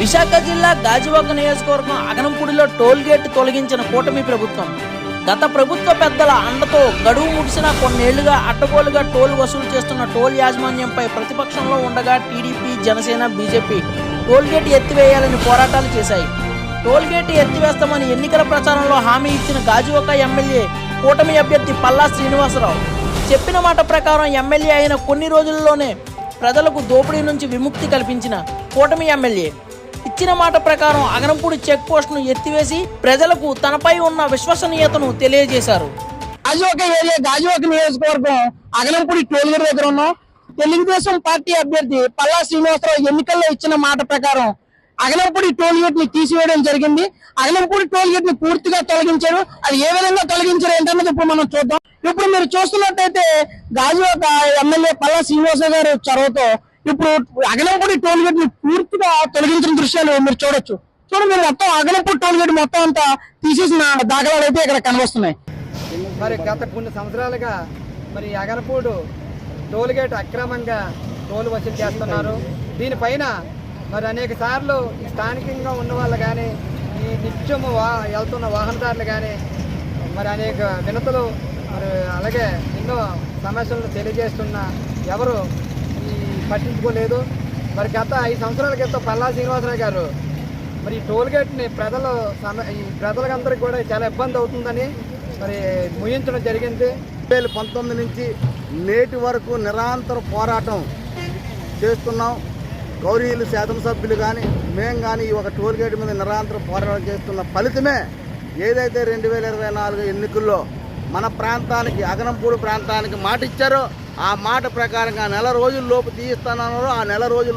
విశాఖ జిల్లా గాజువాక నియోజకవర్గం అగనంపూడిలో toll gate తొలగించిన కూటమి ప్రభుత్వం. గత ప్రభుత్వ పెద్దల అండతో గడువు ముగిసిన కొన్నేళ్ళుగా అడ్డగోలుగా టోల్ వసూలు చేస్తున్న టోల్ యాజమాన్యంపై ప్రతిపక్షంలో ఉండగా TDP Janasena BJP toll gate ఎత్తివేయాలని పోరాటాలు చేశాయి. టోల్ గేట్ ఎత్తివేస్తామని ఎన్నికల ప్రచారంలో హామీ ఇచ్చిన గాజువాక ఎమ్మెల్యే కూటమి అభ్యర్థి పల్లా శ్రీనివాసరావు. చెప్పిన మాట ప్రకారం ఎమ్మెల్యే అయిన కొన్ని రోజుల్లోనే ప్రజలకు దోపిడీ నుంచి విముక్తి కల్పించిన కూటమి ఎమ్మెల్యే ఇచ్చిన మాట ప్రకారం అగనంపూడి చెక్ పోస్ట్ను ఎత్తివేసి ప్రజలకు తనపై ఉన్న విశ్వసనీయతను తెలియజేశారు. గాజువాక ఏరియా గాజువాక నియోజకవర్గం అగనంపూడి టోల్గేట్ దగ్గర ఉన్నాం. తెలుగుదేశం పార్టీ అభ్యర్థి పల్లా శ్రీనివాసరావు ఎన్నికల్లో ఇచ్చిన మాట ప్రకారం అగనంపూడి టోల్ గేట్ని తీసివేయడం జరిగింది. అగనంపూడి టోల్ గేట్ని పూర్తిగా తొలగించారు. అది ఏ విధంగా తొలగించారు ఏంటన్నది ఇప్పుడు మనం చూద్దాం. ఇప్పుడు మీరు చూస్తున్నట్టయితే గాజువాక ఎమ్మెల్యే పల్లా శ్రీనివాసరావు గారు చొరవతో ఇప్పుడు అగనంపూడి టోల్ గేట్ని పూర్తిగా తొలగించిన దృశ్యాలు మీరు చూడొచ్చు. చూడండి మీరు మొత్తం అగనంపూడి టోల్ గేట్ మొత్తం అంతా తీసేసిన దాఖలాలు అయితే ఇక్కడ కనిపిస్తున్నాయి మరి గత కొన్ని సంవత్సరాలుగా మరి అగలపూడు టోల్ గేట్ అక్రమంగా టోల్ వసూలు చేస్తున్నారు. దీనిపైన మరి అనేక సార్లు స్థానికంగా ఉన్న వాళ్ళు కానీ ఈ నిత్యం వా వెళ్తున్న వాహనదారులు కానీ మరి అనేక వినతులు మరి అలాగే ఎన్నో సమస్యలను తెలియజేస్తున్న ఎవరు పట్టించుకోలేదు. మరి గత ఐదు సంవత్సరాల క్రితం పల్లా శ్రీనివాసరావు గారు మరి ఈ టోల్గేట్ని ప్రజలు సమ ఈ ప్రజలకందరికీ కూడా చాలా ఇబ్బంది అవుతుందని మరి ముగించడం జరిగింది. రెండు పంతొమ్మిది నుంచి నేటి వరకు నిరంతర పోరాటం చేస్తున్నాం. గౌరీలు శాసనసభ్యులు కానీ మేము కానీ ఈ ఒక టోల్గేట్ మీద నిరంతర పోరాటం చేస్తున్న ఫలితమే ఏదైతే రెండు వేల ఇరవై నాలుగు ఎన్నికల్లో మన ప్రాంతానికి అగనంపూడి ప్రాంతానికి మాట ఇచ్చారో ఆ మాట ప్రకారంగా నెల రోజుల లోపు తీయిస్తానన్నారో. ఆ నెల రోజుల్లో